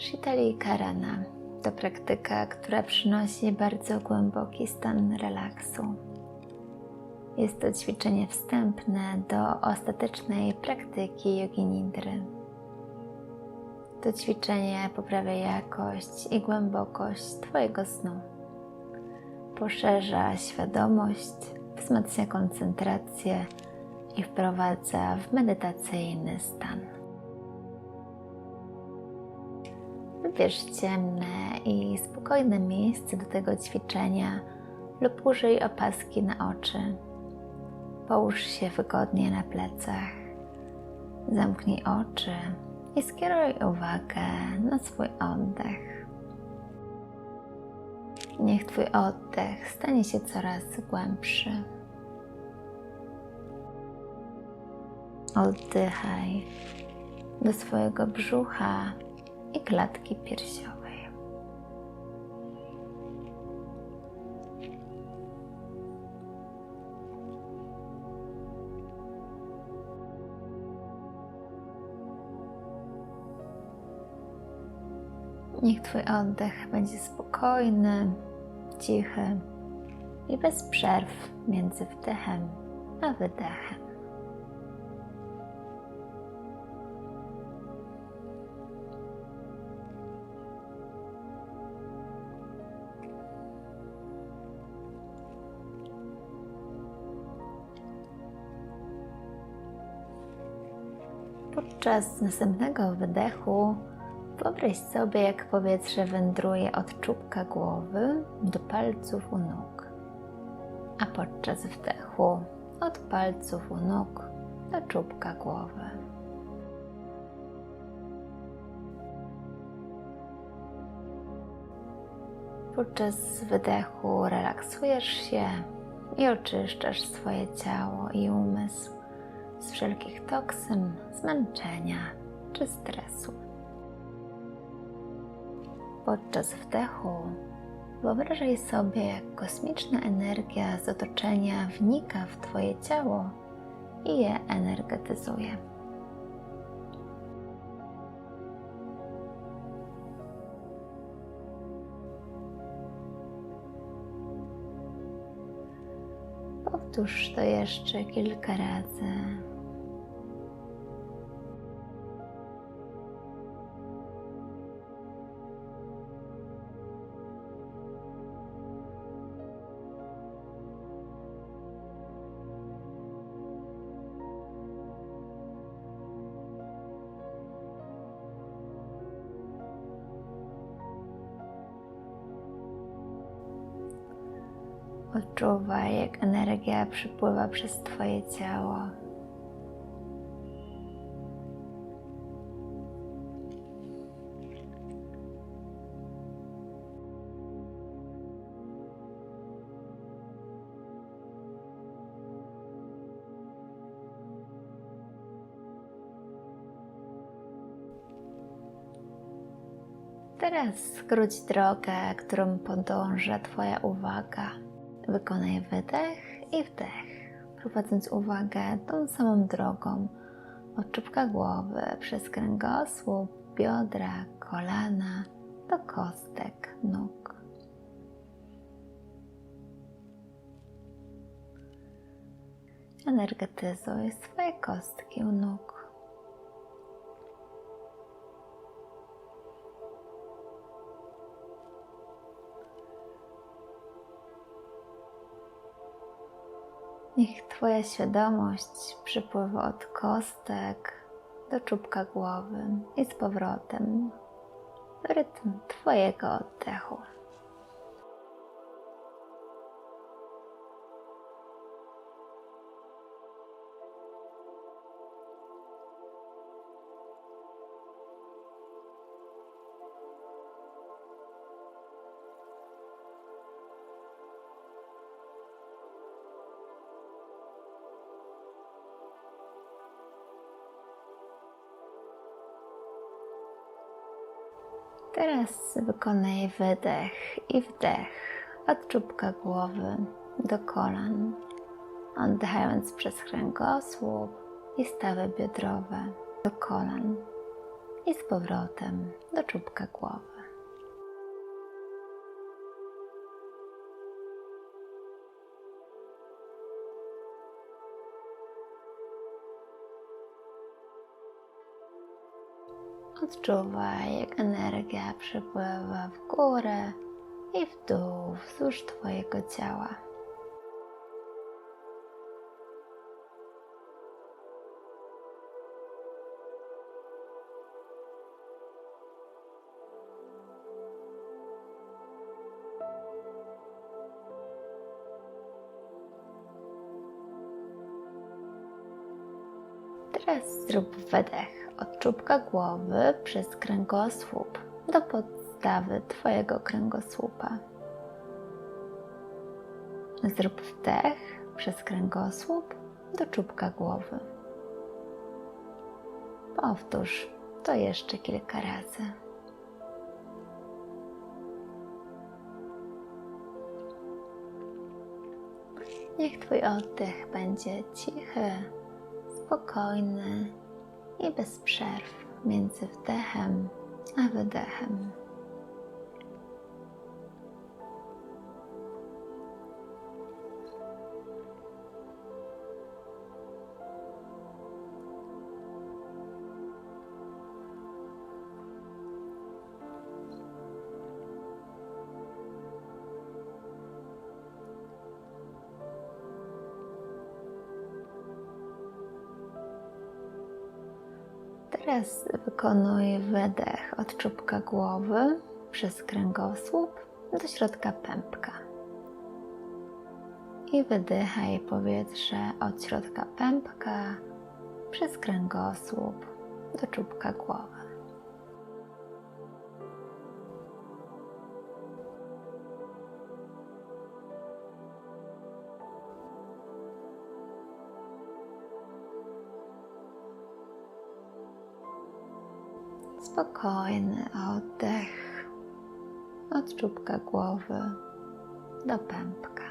Shitali Karana to praktyka, która przynosi bardzo głęboki stan relaksu. Jest to ćwiczenie wstępne do ostatecznej praktyki jogi nidry. To ćwiczenie poprawia jakość i głębokość Twojego snu. Poszerza świadomość, wzmacnia koncentrację i wprowadza w medytacyjny stan. Wybierz ciemne i spokojne miejsce do tego ćwiczenia lub użyj opaski na oczy. Połóż się wygodnie na plecach. Zamknij oczy i skieruj uwagę na swój oddech. Niech Twój oddech stanie się coraz głębszy. Oddychaj do swojego brzucha i klatki piersiowej. Niech Twój oddech będzie spokojny, cichy i bez przerw między wdechem a wydechem. Podczas następnego wydechu wyobraź sobie, jak powietrze wędruje od czubka głowy do palców u nóg, a podczas wdechu od palców u nóg do czubka głowy. Podczas wydechu relaksujesz się i oczyszczasz swoje ciało i umysł z wszelkich toksyn, zmęczenia czy stresu. Podczas wdechu wyobrażaj sobie, jak kosmiczna energia z otoczenia wnika w Twoje ciało i je energetyzuje. Powtórz to jeszcze kilka razy. Odczuwaj, jak energia przypływa przez Twoje ciało. Teraz skróć drogę, którą podąża Twoja uwaga. Wykonaj wydech i wdech, prowadząc uwagę tą samą drogą od czubka głowy przez kręgosłup, biodra, kolana do kostek nóg. Energetyzuj swoje kostki u nóg. Niech Twoja świadomość przypływa od kostek do czubka głowy i z powrotem w rytm Twojego oddechu. Wykonaj wydech i wdech od czubka głowy do kolan, oddychając przez kręgosłup i stawy biodrowe do kolan. i z powrotem do czubka głowy. Odczuwaj, jak energia przepływa w górę i w dół wzdłuż Twojego ciała. Teraz zrób wydech od czubka głowy przez kręgosłup do podstawy Twojego kręgosłupa. Zrób wdech przez kręgosłup do czubka głowy. Powtórz to jeszcze kilka razy. Niech Twój oddech będzie cichy, spokojny i bez przerw między wdechem a wydechem. Teraz wykonuj wydech od czubka głowy przez kręgosłup do środka pępka. I wydychaj powietrze od środka pępka przez kręgosłup do czubka głowy. Spokojny oddech od czubka głowy do pępka.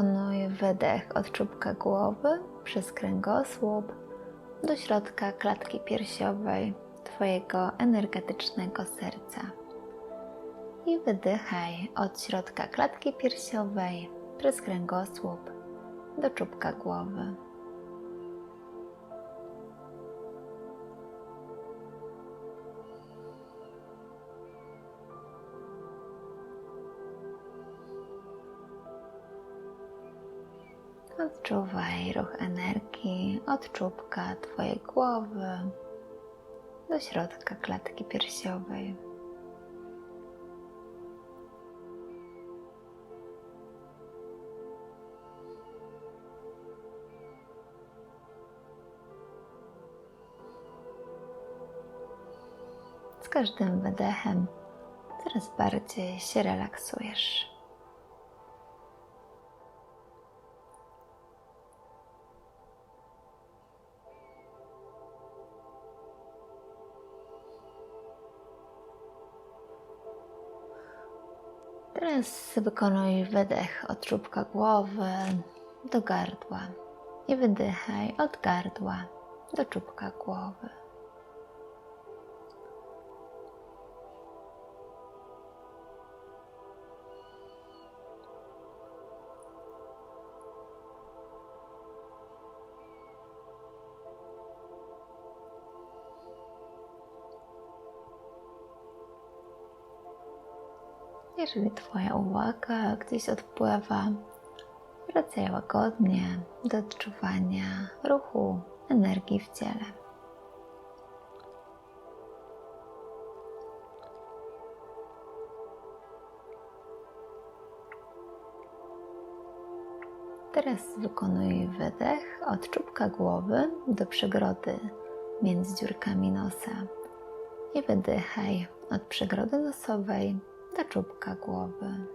Wykonuj wydech od czubka głowy przez kręgosłup do środka klatki piersiowej Twojego energetycznego serca. I wydychaj od środka klatki piersiowej przez kręgosłup do czubka głowy. Odczuwaj ruch energii od czubka Twojej głowy do środka klatki piersiowej. Z każdym wydechem coraz bardziej się relaksujesz. Teraz wykonuj wydech od czubka głowy do gardła i wydychaj od gardła do czubka głowy. Jeżeli Twoja uwaga gdzieś odpływa, wracaj łagodnie do odczuwania ruchu energii w ciele. Teraz wykonuj wydech od czubka głowy do przegrody między dziurkami nosa i wydychaj od przegrody nosowej do czubka głowy.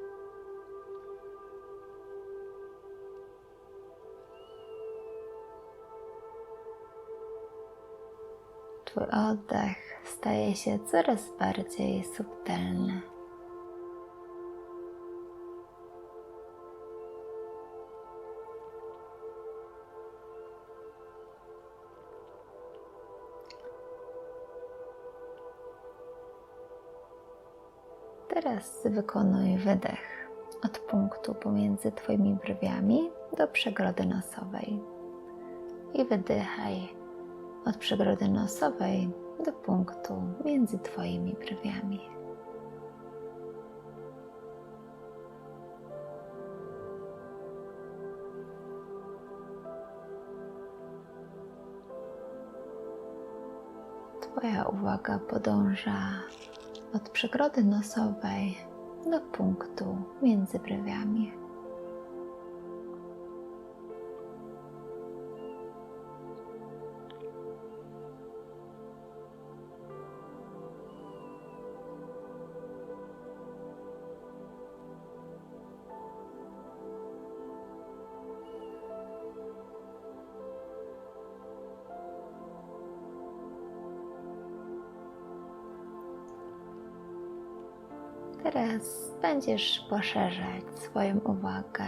Twój oddech staje się coraz bardziej subtelny. Teraz wykonuj wydech od punktu pomiędzy Twoimi brwiami do przegrody nosowej i wydychaj od przegrody nosowej do punktu między Twoimi brwiami. Twoja uwaga podąża od przegrody nosowej do punktu między brwiami. Będziesz poszerzać swoją uwagę.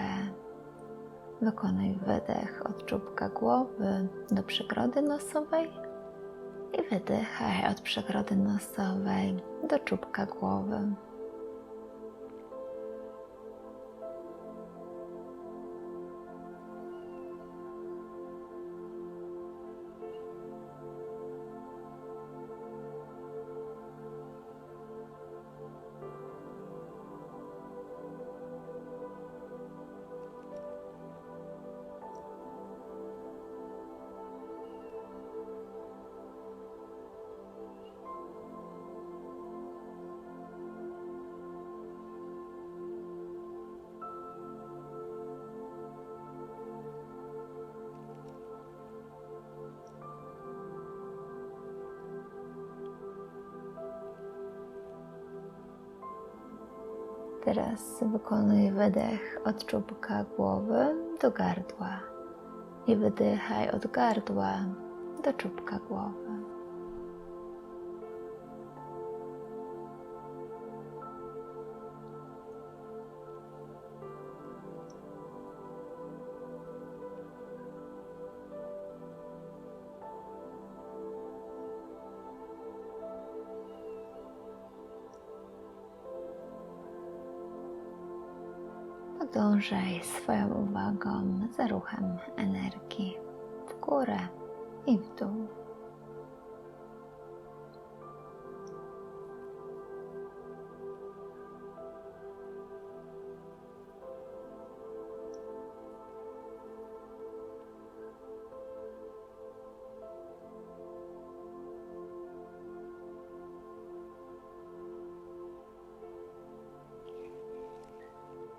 Wykonuj wydech od czubka głowy do przegrody nosowej i wydychaj od przegrody nosowej do czubka głowy. Teraz wykonuj wydech od czubka głowy do gardła i wydychaj od gardła do czubka głowy. Podążaj swoją uwagą za ruchem energii w górę i w dół.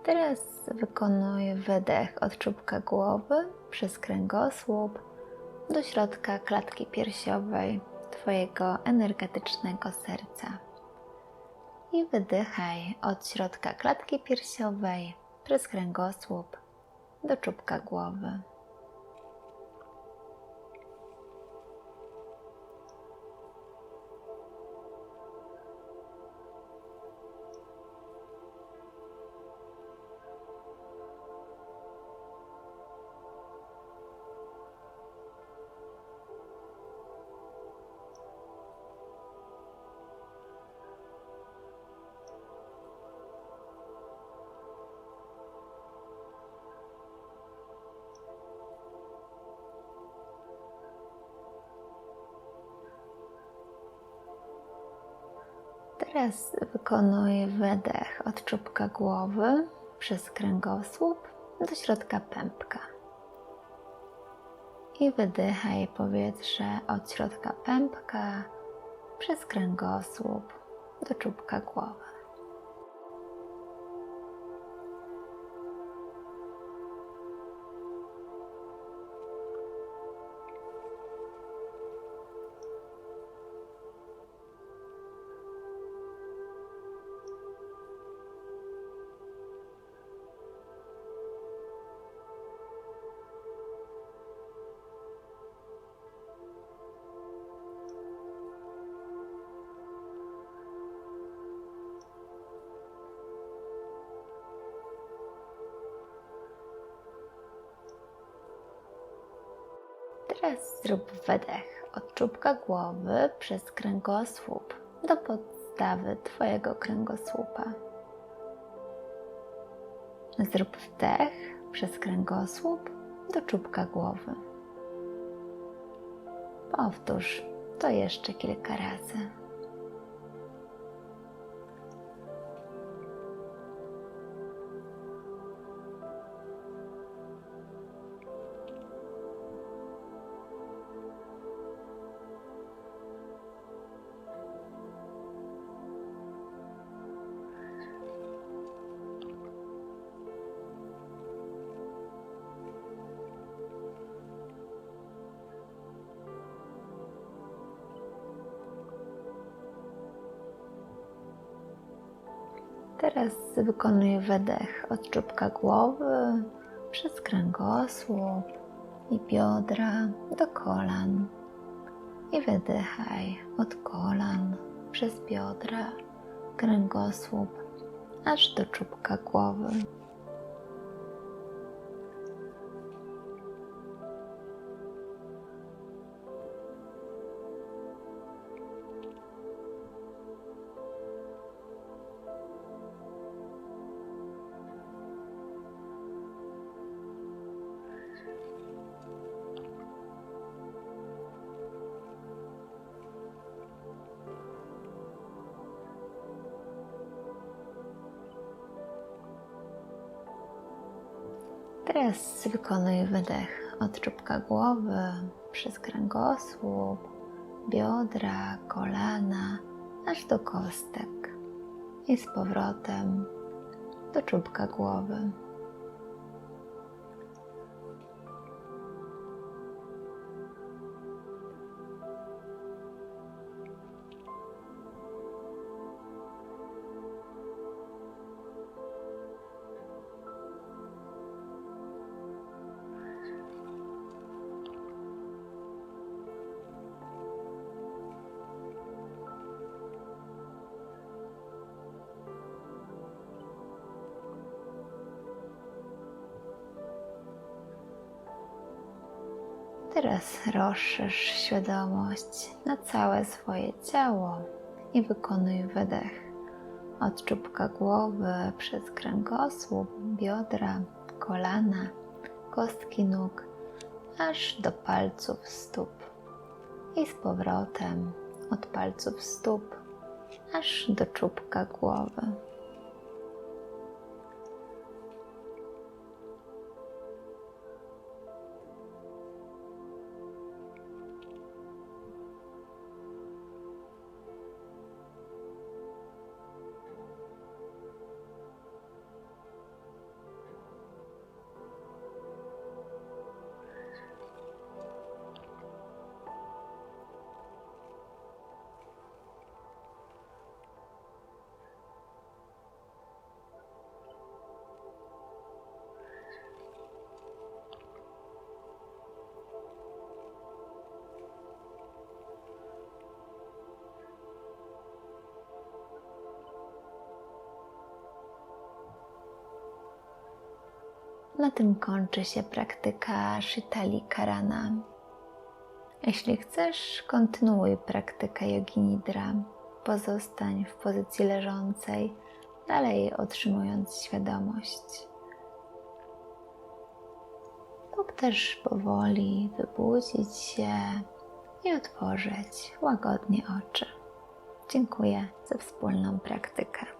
Teraz wykonuj wydech od czubka głowy przez kręgosłup do środka klatki piersiowej Twojego energetycznego serca. I wydychaj od środka klatki piersiowej przez kręgosłup do czubka głowy. Teraz wykonuj wydech od czubka głowy przez kręgosłup do środka pępka. I wydychaj powietrze od środka pępka przez kręgosłup do czubka głowy. Teraz zrób wydech od czubka głowy przez kręgosłup do podstawy Twojego kręgosłupa. Zrób wdech przez kręgosłup do czubka głowy. Powtórz to jeszcze kilka razy. Teraz wykonuj wydech od czubka głowy przez kręgosłup i biodra do kolan. I wydychaj od kolan przez biodra, kręgosłup aż do czubka głowy. Teraz wykonuj wydech od czubka głowy przez kręgosłup, biodra, kolana, aż do kostek i z powrotem do czubka głowy. Teraz rozszerz świadomość na całe swoje ciało i wykonuj wydech od czubka głowy przez kręgosłup, biodra, kolana, kostki nóg, aż do palców stóp i z powrotem od palców stóp aż do czubka głowy. Na tym kończy się praktyka Shitali Karana. Jeśli chcesz, kontynuuj praktykę Yogi Nidra. Pozostań w pozycji leżącej, dalej otrzymując świadomość. Lub też powoli wybudzić się i otworzyć łagodnie oczy. Dziękuję za wspólną praktykę.